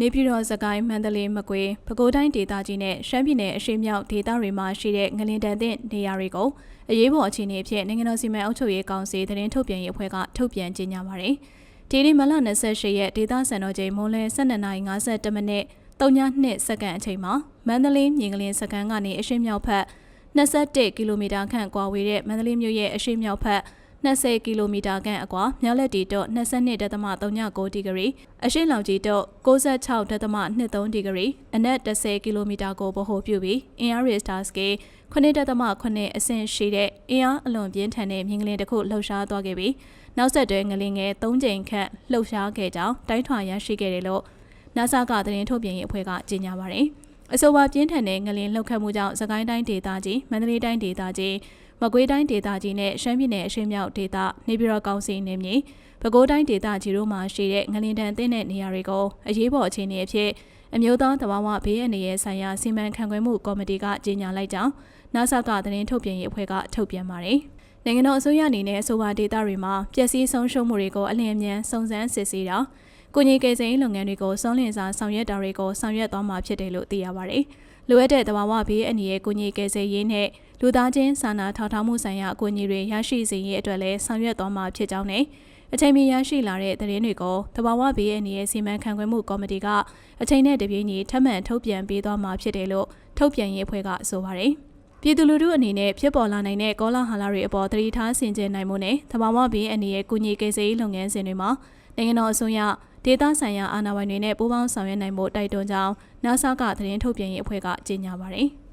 နေပြည်တော်စကိုင်းမန္တလေးမကွေးပဲခူးတိုင်းဒေသကြီးနဲ့ရှမ်းပြည်နယ်အရှေ့မြောက်ဒေသတွေမှာရှိတဲ့ငလင်တန်တဲ့နေရာတွေကိုအရေးပေါ်အခြေအနေအဖြစ်နိုင်ငံတော်စီမံအုပ်ချုပ်ရေးကောင်စီသတင်းထုတ်ပြန်ရေးအဖွဲ့ကထုတ်ပြန်ကြေညာပါတယ်။ဒီနေ့မလ28ရက်ဒေသစံတော်ချိန်မိုးလယ်12:52မိနစ်3.2စက္ကန့်အချိန်မှာမန္တလေးမြင်းကလင်းစကန်ကနေအရှေ့မြောက်ဘက်21ကီလိုမီတာခန့်ကွာဝေးတဲ့မန္တလေးမြို့ရဲ့အရှေ့မြောက်ဘက် 20ကီလိုမီတာခန့်အကွာမြောက်လက်တီတော့22.39ဒီဂရီအရှေ့လောင်ကြီးတော့96.23ဒီဂရီအနက်10ကီလိုမီတာကိုဗဟိုပြုပြီးအင်အားရီစတာစကေ9.8အဆင့်ရှိတဲ့အင်အားအလွန်ပြင်းထန်တဲ့မြင်းကလေးတစ်ခုလှုပ်ရှားသွားခဲ့ပြီးနောက်ဆက်တွဲငလင်ငယ်3ကြိမ်ခန့်လှုပ်ရှားခဲ့ကြောင်းတိုင်းထွာရရှိခဲ့တယ်လို့ NASA ကသတင်းထုတ်ပြန်ရေးအဖွဲ့ကကြေညာပါတယ်။ အဆိုပါပြင်းထန်တဲ့ငလင်လှုပ်ခတ်မှုကြောင့်စကိုင်းတိုင်းဒေသကြီးမန္တလေးတိုင်းဒေသကြီးမကွေးတိုင်းဒေသကြီးနဲ့ရှမ်းပြည်နယ်အရှေ့မြောက်ဒေသနေပြည်တော်ကောင်စီနယ်မြေပဲခူးတိုင်းဒေသကြီးတို့မှာရှိတဲ့ငလင်တန်တဲ့နေရာတွေကိုအရေးပေါ်အခြေအနေအဖြစ်အမျိုးသားသဘာဝဘေးအန္တရာယ်ဆိုင်ရာစီမံခန့်ခွဲမှုကော်မတီကကြေညာလိုက်ကြောင်း NASA ကသတင်းထုတ်ပြန်ရေးအဖွဲ့ကထုတ်ပြန်ပါတယ်။နိုင်ငံတော်အစိုးရအနေနဲ့အဆိုပါဒေသတွေမှာပျက်စီးဆုံးရှုံးမှုတွေကိုအလျင်အမြန်စုံစမ်းစစ်ဆေးတာ ကိုကြီးကေစိန်လုပ်ငန်းတွေကိုစောင့်လင့်စာဆောင်ရွက်တာတွေကိုဆောင်ရွက်သွားမှာဖြစ်တယ်လို့သိရပါတယ်။လိုအပ်တဲ့သဘာဝဘေးအန္တရာယ်ကိုကြီးကေစိန်ရေးနဲ့လူသားချင်းစာနာထောက်ထားမှုဆိုင်ရာအကူအညီတွေရရှိစေရေးအတွက်လည်းဆောင်ရွက်သွားမှာဖြစ်ကြောင်းနဲ့အချိန်မီရရှိလာတဲ့သတင်းတွေကိုတဘာဝဘေးအန္တရာယ်စီမံခန့်ခွဲမှုကော်မတီကအချိန်နဲ့တပြေးညီထပ်မံထုတ်ပြန်ပေးသွားမှာဖြစ်တယ်လို့ထုတ်ပြန်ရေးအဖွဲ့ကဆိုပါတယ်။ပြည်သူလူထုအနေနဲ့ဖြစ်ပေါ်လာနိုင်တဲ့ကောလာဟလတွေအပေါ်သတိထားဆင်ခြင်နိုင်မှုနဲ့တဘာဝဘေးအန္တရာယ်ကူညီကိစ္စရေးလုပ်ငန်းစဉ်တွေမှာနိုင်ငံတော်အစိုးရ ဒေသဆိုင်ရာအာဏာပိုင်တွေနဲ့ပူးပေါင်းဆောင်ရွက်နိုင်ဖို့တိုက်တွန်းကြောင်း NASA ကသတင်းထုတ်ပြန်ရေးအဖွဲ့ကကြေညာပါတယ်။